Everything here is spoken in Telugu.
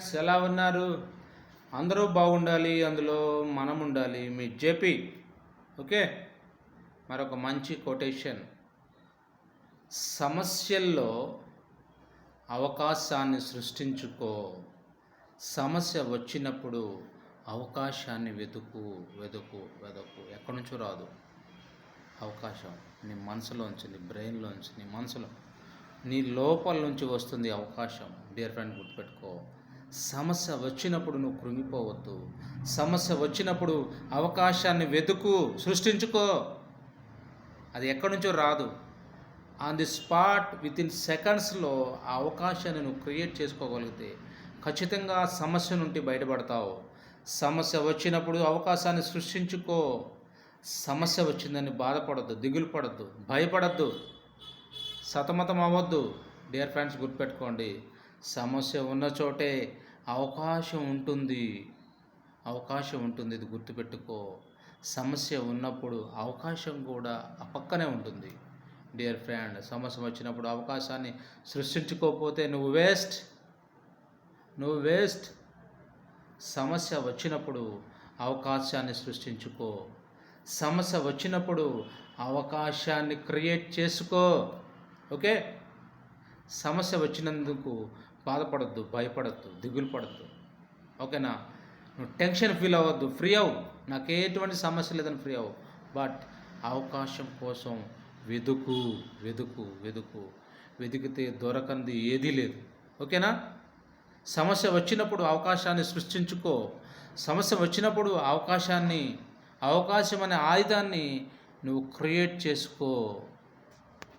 ఫ్రెండ్స్ ఎలా ఉన్నారు? అందరూ బాగుండాలి అందులో మనం ఉండాలి మీ జేపీ. ఓకే? మరొక మంచి కొటేషన్. సమస్యల్లో అవకాశాన్ని సృష్టించుకో. సమస్య వచ్చినప్పుడు అవకాశాన్ని వెతుకు వెతుకు వెతుకు. ఎక్కడి నుంచో రాదు. అవకాశం నీ మనసులోంచి నీ బ్రెయిన్లోంచి నీ మనసులో నీ లోపల నుంచి వస్తుంది అవకాశం. డియర్ ఫ్రెండ్ గుర్తుపెట్టుకో. సమస్య వచ్చినప్పుడు నువ్వు కృంగిపోవద్దు. సమస్య వచ్చినప్పుడు అవకాశాన్ని వెతుకు సృష్టించుకో. అది ఎక్కడి నుంచో రాదు. On the spot within సెకండ్స్లో ఆ అవకాశాన్ని నువ్వు క్రియేట్ చేసుకోగలిగితే ఖచ్చితంగా ఆ సమస్య నుండి బయటపడతావు. సమస్య వచ్చినప్పుడు అవకాశాన్ని సృష్టించుకో. సమస్య వచ్చిందని బాధపడద్దు దిగులు పడద్దు భయపడద్దు. సతమతం అవ్వద్దు. డియర్ ఫ్రెండ్స్ గుర్తుపెట్టుకోండి. సమస్య ఉన్న చోటే అవకాశం ఉంటుంది. అవకాశం ఉంటుంది ఇది గుర్తుపెట్టుకో. సమస్య ఉన్నప్పుడు అవకాశం కూడా ఆ పక్కనే ఉంటుంది. డియర్ ఫ్రెండ్ సమస్య వచ్చినప్పుడు అవకాశాన్ని సృష్టించుకోకపోతే నువ్వు వేస్ట్ నువ్వు వేస్ట్ సమస్య వచ్చినప్పుడు అవకాశాన్ని సృష్టించుకో. సమస్య వచ్చినప్పుడు అవకాశాన్ని క్రియేట్ చేసుకో. ఓకే సమస్య వచ్చినందుకు బాధపడద్దు భయపడద్దు దిగులు పడద్దు. ఓకేనా? నువ్వు టెన్షన్ ఫీల్ అవ్వద్దు ఫ్రీ అవ్వు. నాకు ఎటువంటి సమస్య లేదని ఫ్రీ అవ్వు. బట్ అవకాశం కోసం వెదుకు వెదుకు వెదుకు వెతికితే దొరకంది ఏదీ లేదు. ఓకేనా? సమస్య వచ్చినప్పుడు అవకాశాన్ని సృష్టించుకో. సమస్య వచ్చినప్పుడు అవకాశాన్ని అవకాశం అనే ఆయుధాన్ని నువ్వు క్రియేట్ చేసుకో.